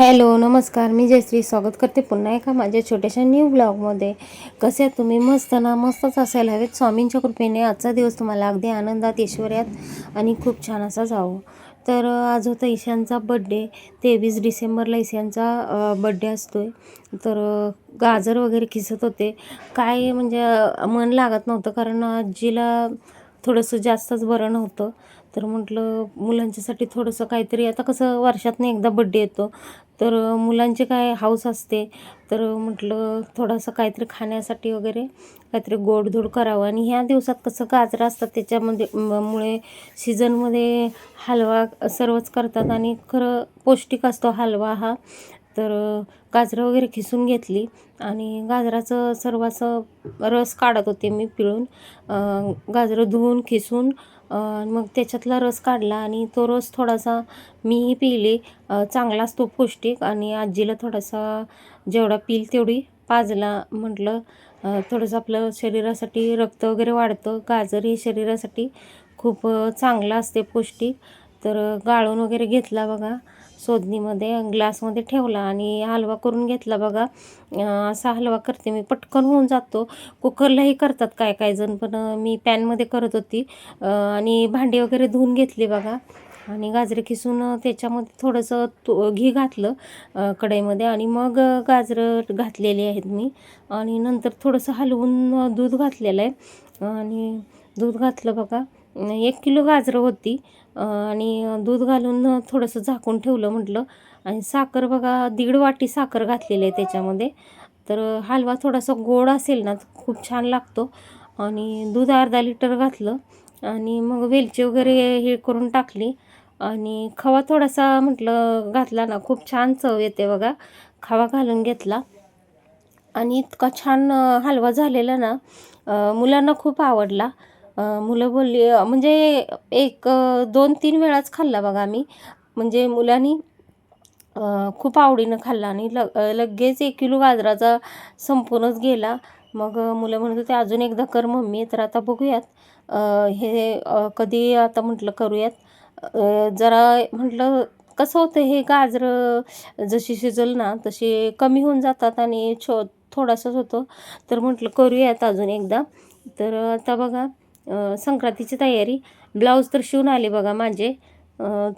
Hello नमस्कार. मी जयश्री स्वागत करते पुन्हा एका माझ्या छोट्याशा न्यू ब्लॉगमध्ये कसे तुम्ही? मस्त ना? मस्तच असायला हवेत. स्वामींच्या कृपेने आजचा दिवस तुम्हाला अगदी आनंदात ऐश्वर्यात आणि खूप छान असा जावो. तर आज होता ईशानचा बड्डे तेवीस डिसेंबरला ईशानचा बड्डे असतो आहे तर गाजर वगैरे खिसत होते. काय म्हणजे मन लागत नव्हतं कारण आजीला थोडंसं जास्तच बरं नव्हतं तर म्हटलं मुलांच्यासाठी थोडंसं काहीतरी आता कसं वर्षातनं एकदा बड्डे येतो तर मुलांचे काय हौस असते तर म्हटलं थोडंसं काहीतरी खाण्यासाठी वगैरे काहीतरी गोडधोड करावं. आणि ह्या दिवसात कसं गाजरं असतात त्याच्यामध्ये मुळे सीझनमध्ये हलवा सर्वच करतात आणि खरं पौष्टिक असतो हलवा हा. तर गाजरं वगैरे खिसून घेतली आणि गाजराचं सर्वांचं रस काढत होते मी पिळून. गाजरं धुवून खिसून मग त्याच्यातला रस काढला आणि तो रस थोडासा मीही पिले. चांगला असतो पौष्टिक आणि आजीला थोडासा जेवढा पिल तेवढी पाजला म्हटलं. थोडंसं आपलं शरीरासाठी रक्त वगैरे वाढतं. गाजर हे शरीरासाठी खूप चांगलं असते पौष्टिक. तर गाळून वगैरे घेतला बघा. सोदनीमध्ये ग्लासमध्ये ठेवला आणि हलवा करून घेतला. बघा असा हलवा करते मी. पटकन होऊन जातो. कुकरलाही करतात काय काय जण पण मी पॅनमध्ये करत होती. आणि भांडी वगैरे धुवून घेतली बघा. आणि गाजरं खिसून त्याच्यामध्ये थोडंसं तू घी घातलं कढईमध्ये. आणि मग गाजरं घातलेली आहेत मी. आणि नंतर थोडंसं हलवून दूध घातलेलं आहे. आणि दूध घातलं बघा. एक किलो गाजरं होती. आणि दूध घालून थोडंसं झाकून ठेवलं म्हटलं. आणि साखर बघा दीड वाटी साखर घातलेली आहे त्याच्यामध्ये. तर हलवा थोडासा गोड असेल ना खूप छान लागतो. आणि दूध अर्धा लिटर घातलं. आणि मग वेलची वगैरे हे करून टाकली. आणि खवा थोडासा म्हटलं घातला ना खूप छान चव येते बघा. खवा घालून घेतला. आणि इतका छान हलवा झालेला ना मुलांना खूप आवडला. मुलं बोलली म्हणजे एक दोन तीन वेळाच खाल्ला बघा आम्ही. म्हणजे मुलांनी खूप आवडीनं खाल्ला आणि ल लगेच एक किलो गाजराचा संपूनच गेला. मग मुलं म्हणत होते अजून एकदा कर मम्मी तर आता बघूयात. हे कधी आता म्हटलं करूयात. जरा म्हटलं कसं होतं हे गाजरं जशी शिजल ना तशी कमी होऊन जातात आणि छो थोडासाच होतो. तर म्हटलं करूयात अजून एकदा. तर आता बघा संक्रांतीची तयारी. ब्लाऊज तर शिवून आले बघा माझे.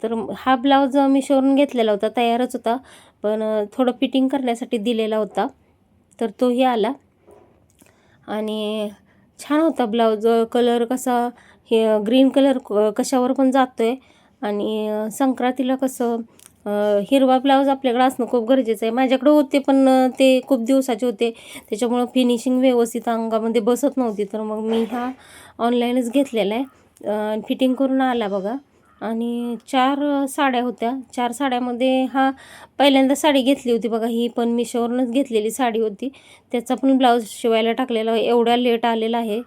तर हा ब्लाऊज मी शिवून घेतलेला होता तयारच होता. पण थोडं फिटिंग करण्यासाठी दिलेला होता. तर तोही आला. आणि छान होता ब्लाऊज. कलर कसा हे ग्रीन कलर कशावर पण जातो आहे आणि संक्रांतीला कसं हिरवा ब्लाऊज आपल्याकडे असणं खूप गरजेचं आहे. माझ्याकडे होते पण ते खूप दिवसाचे होते. त्याच्यामुळं फिनिशिंग व्यवस्थित अंगामध्ये बसत नव्हती. तर मग मी हा ऑनलाईनच घेतलेला आहे. फिटिंग करून आला बघा. आणि चार साड्या होत्या. चार साड्यामध्ये हा पहिल्यांदा साडी घेतली होती बघा. ही पण मिशोवरूनच घेतलेली साडी होती. त्याचा पण ब्लाऊज शिवायला टाकलेला एवढ्या लेट आलेला आहे.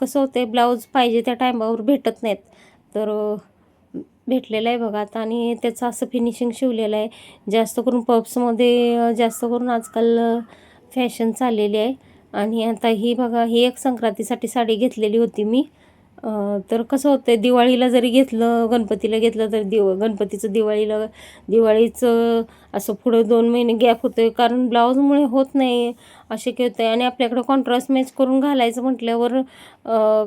कसं होतं ब्लाऊज पाहिजे त्या टायमावर भेटत नाहीत. तर भेटलेलं आहे बघा. आता आणि त्याचं असं फिनिशिंग शिवलेलं आहे. जास्त करून पब्समध्ये जास्त करून आजकाल फॅशन चाललेली आहे. आणि आता ही बघा ही एक संक्रांतीसाठी साडी घेतलेली होती मी. तर कसं होतं दिवाळीला जरी घेतलं गणपतीला घेतलं तर दिव गणपतीचं दिवाळीला दिवाळीचं असं पुढं दोन महिने गॅप होतो आहे कारण ब्लाऊजमुळे होत नाही असे की होतं आहे आणि आपल्याकडं कॉन्ट्रास्ट मॅच करून घालायचं म्हटल्यावर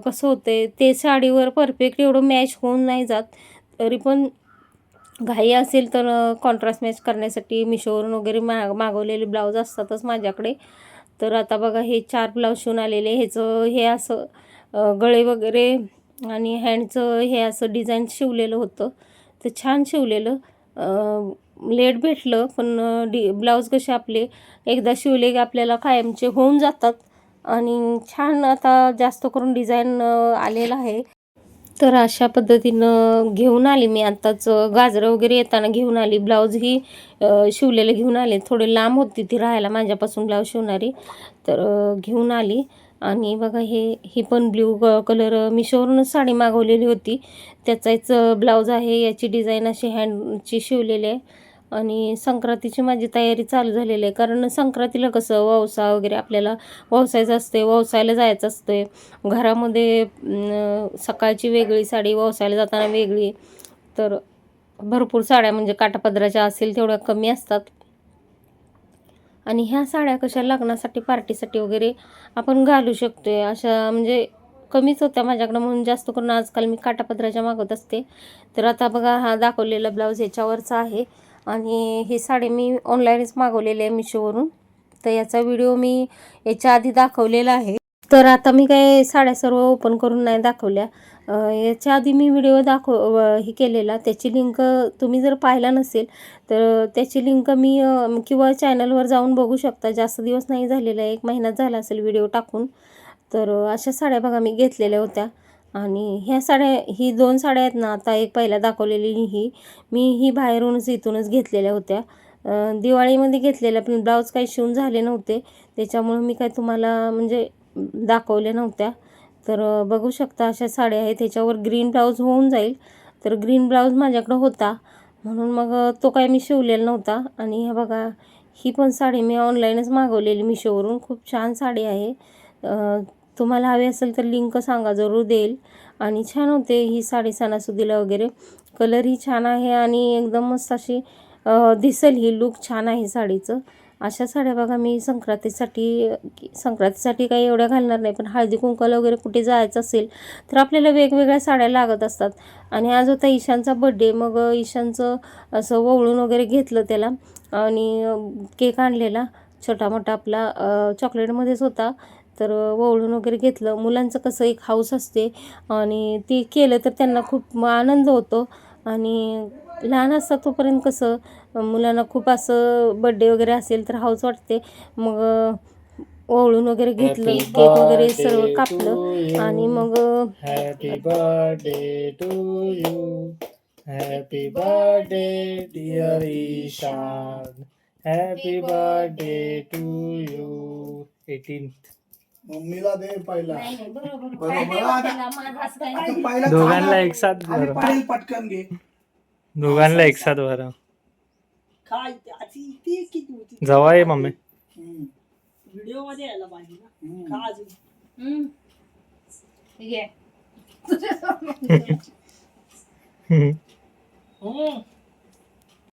कसं होतं आहे ते साडीवर परफेक्ट एवढं मॅच होऊन नाही जात. तरी पण घाई असेल तर कॉन्ट्रास्ट मॅच करण्यासाठी मिशोवरून वगैरे मा मागवलेले ब्लाऊज असतातच माझ्याकडे. तर आता बघा हे चार ब्लाऊज शिवून आलेले. ह्याचं हे असं गळे वगैरे आणि हँडचं हे असं डिझाईन शिवलेलं होतं. तर छान शिवलेलं. लेट भेटलं पण डि ब्लाऊज कसे आपले एकदा शिवले की आपल्याला कायमचे होऊन जातात. आणि छान आता जास्त करून डिझाईन आलेलं आहे. तर अशा पद्धतीनं घेऊन आली मी. आत्ताच गाजरं वगैरे येताना घेऊन आली. ब्लाऊज ही शिवलेलं घेऊन आले. थोडे लांब होती ती राहायला माझ्यापासून ब्लाऊज शिवणारी. तर घेऊन आली. आणि बघा हे ही पण ब्ल्यू कलर मिशोवरूनच साडी मागवलेली होती. त्याचाच ब्लाऊज आहे. याची डिझाईन अशी हँडची शिवलेली आहे. आणि संक्रांतीची माझी तयारी चालू झालेली आहे. कारण संक्रांतीला कसं वावसा वगैरे आपल्याला वावसायचं असते ववसायला जायचं असते घरामध्ये सकाळची वेगळी साडी वावसायला जाताना वेगळी. तर भरपूर साड्या म्हणजे काटापदराच्या असेल तेवढ्या कमी असतात. आणि ह्या साड्या कशा लग्नासाठी पार्टीसाठी वगैरे आपण घालू शकतोय. अशा म्हणजे कमीच होत्या माझ्याकडं म्हणून जास्त करून आजकाल मी काटापदराच्या मागवत असते. तर आता बघा हा दाखवलेला ब्लाऊज ह्याच्यावरचा आहे. आणि ही साडी मी ऑनलाईनच मागवलेली आहे मिशोवरून. तर याचा व्हिडिओ मी याच्या आधी दाखवलेला आहे. तर आता मी काय साड्या सर्व ओपन करून नाही दाखवल्या. याच्या आधी मी व्हिडिओ दाखव हे केलेला. त्याची लिंक तुम्ही जर पाहिला नसेल तर त्याची लिंक मी किंवा चॅनलवर जाऊन बघू शकता. जास्त दिवस नाही झालेला आहे. एक महिना झाला असेल व्हिडिओ टाकून. तर अशा साड्या बघा मी घेतलेल्या होत्या. आणि ह्या साड्या ही दोन साड्या आहेत ना आता एक पहिला दाखवलेली ही. मी ही बाहेरूनच इथूनच घेतलेल्या होत्या. दिवाळीमध्ये घेतलेल्या पण ब्लाऊज काही शिवून झाले नव्हते. त्याच्यामुळं मी काय तुम्हाला म्हणजे दाखवल्या नव्हत्या. तर बघू शकता अशा साड्या आहेत. त्याच्यावर ग्रीन ब्लाऊज होऊन जाईल. तर ग्रीन ब्लाऊज माझ्याकडं होता. म्हणून मग तो काय मी शिवलेला नव्हता. आणि हे बघा ही पण साडी मी ऑनलाईनच मागवलेली मिशोवरून. खूप छान साडी आहे. तुम्हाला हवी असेल तर लिंक सांगा जरूर देईल. आणि छान होते ही साडी सणासुदीला वगैरे. कलरही छान आहे आणि एकदम मस्त अशी दिसेल ही लुक छान आहे साडीचं. अशा साड्या बघा मी संक्रांतीसाठी संक्रांतीसाठी काही एवढ्या घालणार नाही पण हळदी कुंकाला वगैरे कुठे जायचं असेल तर आपल्याला वेगवेगळ्या साड्या लागत असतात. आणि आज होता ईशानचा बड्डे मग ईशानचं असं ववळून वगैरे घेतलं त्याला आणि केक आणलेला छोटा मोठा आपला चॉकलेटमध्येच होता. तर ववळून वगैरे घेतलं. मुलांचं कसं एक हाऊस असते आणि ते केलं तर त्यांना खूप आनंद होतो. आणि लहान असतात तोपर्यंत कसं मुलांना खूप असं बड्डे वगैरे असेल तर हाऊस वाटते. मग ओवळून वगैरे घेतलं केक वगैरे सर्व कापलं आणि मग happy birthday to you happy birthday dear Ishan happy birthday to you eighteen मम्मीला दे पहिला. बरोबर. आता पहिला दोघांना एक साथ पटकन घे. दोघांना एक साथ भरा काय ते- आधी ते किती होती जवळ आहे मम्मी. हम्म. व्हिडिओमध्ये यायला पाहिजे ना. हम्म. का अजून? हम्म. हम्म.